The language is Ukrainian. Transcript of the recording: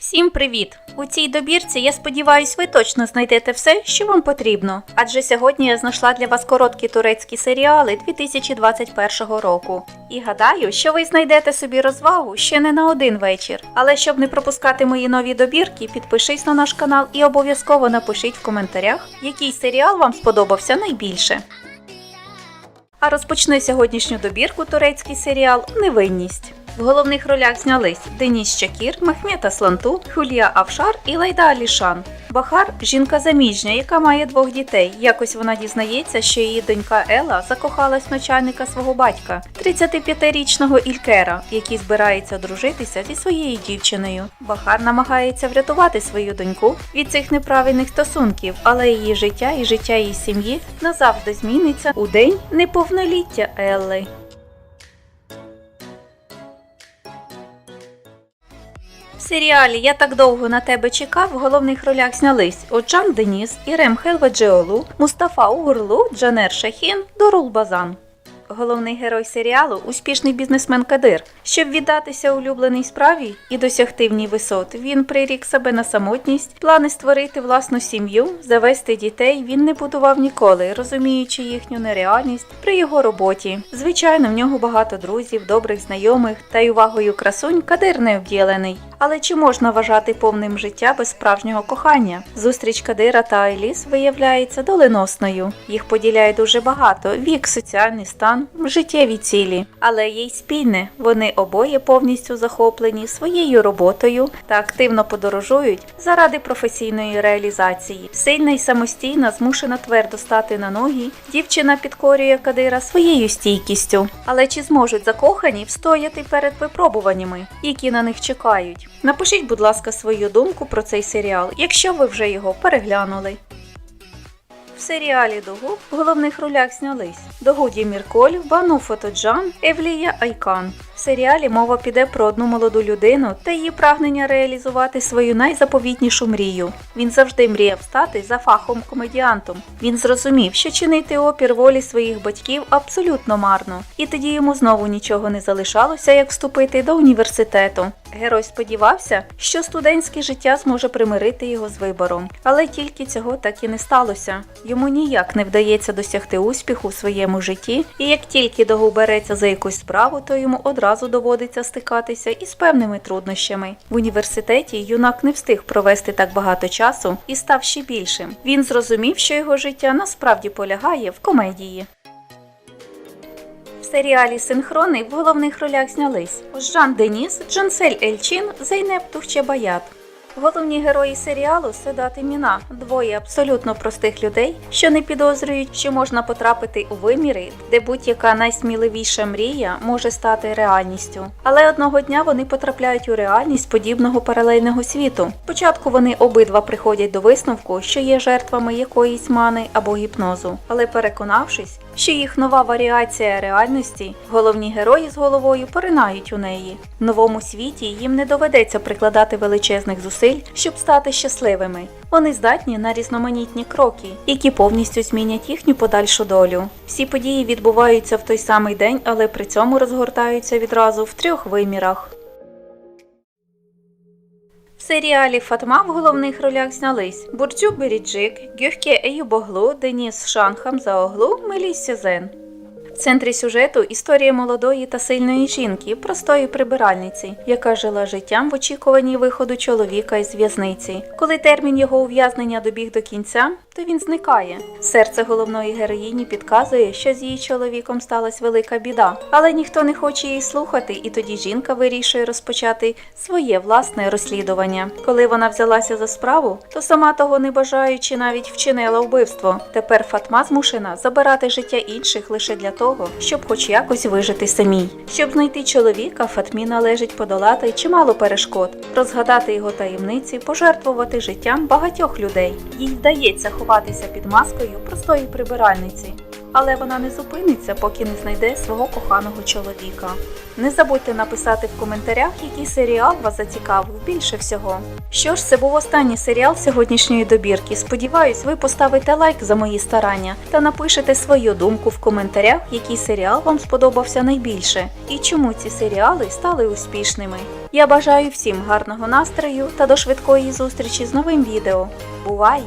Всім привіт! У цій добірці я сподіваюсь, ви точно знайдете все, що вам потрібно. Адже сьогодні я знайшла для вас короткі турецькі серіали 2021 року. І гадаю, що ви знайдете собі розвагу ще не на один вечір. Але щоб не пропускати мої нові добірки, підпишись на наш канал і обов'язково напишіть в коментарях, який серіал вам сподобався найбільше. А розпочне сьогоднішню добірку турецький серіал Невинність. В головних ролях знялись Деніс Чакір, Мехмет Асланту, Хулія Авшар і Лайда Алішан. Бахар жінка заміжня, яка має двох дітей. Якось вона дізнається, що її донька Ела закохалась начальника свого батька, 35-річного Ількера, який збирається одружитися зі своєю дівчиною. Бахар намагається врятувати свою доньку від цих неправильних стосунків, але її життя і життя її сім'ї назавжди зміниться у день неповноліття Елли. В серіалі Я так довго на тебе чекав. В головних ролях знялись Оджан Деніс, Ірем Хелведжеолу, Мустафа Угурлу, Джанер Шахін, Дорул Базан. Головний герой серіалу успішний бізнесмен Кадир. Щоб віддатися улюбленій справі і досягти в ній висот, він прирік себе на самотність, плани створити власну сім'ю, завести дітей він не будував ніколи, розуміючи їхню нереальність при його роботі. Звичайно, в нього багато друзів, добрих знайомих та й увагою красунь Кадир не обділений. Але чи можна вважати повним життя без справжнього кохання? Зустріч Кадира та Айліс виявляється доленосною. Їх поділяє дуже багато: вік, соціальний стан, життєві цілі. Але є й спільне. Вони обоє повністю захоплені своєю роботою та активно подорожують заради професійної реалізації. Сильна й самостійна, змушена твердо стати на ноги. Дівчина підкорює Кадира своєю стійкістю. Але чи зможуть закохані встояти перед випробуваннями, які на них чекають? Напишіть, будь ласка, свою думку про цей серіал, якщо ви вже його переглянули. В серіалі Догу в головних ролях знялись Догуді Мірколь, Бану Фотоджан, Евлія Айкан. В серіалі мова піде про одну молоду людину та її прагнення реалізувати свою найзаповітнішу мрію. Він завжди мріяв стати за фахом комедіантом. Він зрозумів, що чинити опір волі своїх батьків абсолютно марно, і тоді йому знову нічого не залишалося, як вступити до університету. Герой сподівався, що студентське життя зможе примирити його з вибором, але тільки цього так і не сталося. Йому ніяк не вдається досягти успіху у своєму житті, і як тільки Догу береться за якусь справу, то йому одразу доводиться стикатися із певними труднощами. В університеті юнак не встиг провести так багато часу і став ще більшим. Він зрозумів, що його життя насправді полягає в комедії. В серіалі Синхрони в головних ролях знялись Жан Деніс, Джансель Ельчин, Зейнеп Тухчебаят. Головні герої серіалу Седат Міна двоє абсолютно простих людей, що не підозрюють, що можна потрапити у виміри, де будь-яка найсміливіша мрія може стати реальністю. Але одного дня вони потрапляють у реальність подібного паралельного світу. Спочатку вони обидва приходять до висновку, що є жертвами якоїсь мани або гіпнозу, але переконавшись, що їх нова варіація реальності, головні герої з головою поринають у неї. В новому світі їм не доведеться прикладати величезних зусиль, щоб стати щасливими. Вони здатні на різноманітні кроки, які повністю змінять їхню подальшу долю. Всі події відбуваються в той самий день, але при цьому розгортаються відразу в трьох вимірах. Серіалі Фатма в головних ролях знялись Бурджу Беріджик, Гюхке Еюбоглу, Деніс Шанхам Заоглу, Меліс Сязен. В центрі сюжету історія молодої та сильної жінки, простої прибиральниці, яка жила життям в очікуванні виходу чоловіка із в'язниці. Коли термін його ув'язнення добіг до кінця, то він зникає. Серце головної героїні підказує, що з її чоловіком сталася велика біда, але ніхто не хоче її слухати, і тоді жінка вирішує розпочати своє власне розслідування. Коли вона взялася за справу, то сама того не бажаючи, навіть вчинила вбивство. Тепер Фатма змушена забирати життя інших лише для того, щоб хоч якось вижити самій. Щоб знайти чоловіка, Фатмі належить подолати чимало перешкод, розгадати його таємниці, пожертвувати життям багатьох людей. Їй вдається ховатися під маскою простої прибиральниці. Але вона не зупиниться, поки не знайде свого коханого чоловіка. Не забудьте написати в коментарях, який серіал вас зацікавив більше всього. Що ж, це був останній серіал сьогоднішньої добірки. Сподіваюсь, ви поставите лайк за мої старання та напишете свою думку в коментарях, який серіал вам сподобався найбільше і чому ці серіали стали успішними. Я бажаю всім гарного настрою та до швидкої зустрічі з новим відео. Бувай!